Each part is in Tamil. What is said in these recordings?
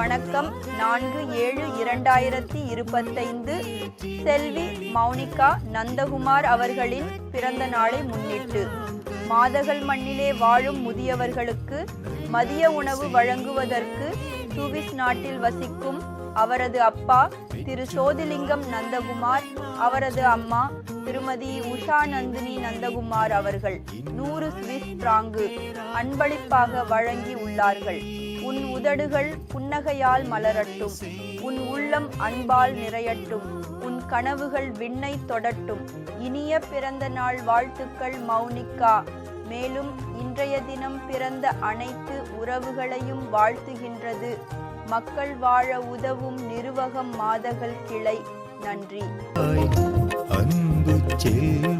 வணக்கம். நான்கு ஏழு இரண்டாயிரத்தி இருபத்தைந்து. செல்வி மௌனிகா நந்தகுமார் அவர்களின் பிறந்த நாளை முன்னிட்டு. மாதகள் மண்ணிலே வாழும் முதியவர்களுக்கு மதிய உணவு வழங்குவதற்கு சுவிஸ் நாட்டில் வசிக்கும் அவரது அப்பா திரு சோதிலிங்கம் நந்தகுமார் அவரது அம்மா திருமதி உஷா நந்தினி நந்தகுமார் அவர்கள் நூறு சுவிஸ் பிராங்கு அன்பளிப்பாக வழங்கி உள்ளார்கள். உன் உதடுகள் புன்னகையால் மலரட்டும். உன் உள்ளம் அன்பால் நிறையட்டும். உன் கனவுகள் விண்ணை தொடட்டும். இனிய பிறந்த நாள் வாழ்த்துக்கள் மௌனிகா. மேலும் இன்றைய தினம் பிறந்த அனைத்து உறவுகளையும் வாழ்த்துகின்றது. மக்கள் வாழ உதவும் நிர்வகம் மாதகள் கிளை. நன்றி. அன்பு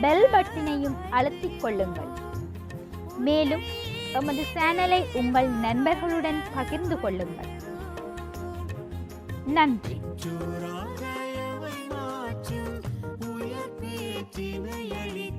பெல் பட்டினையும் அழுத்திக் கொள்ளுங்கள். மேலும் எமது சேனலை உங்கள் நண்பர்களுடன் பகிர்ந்து கொள்ளுங்கள். நன்றி.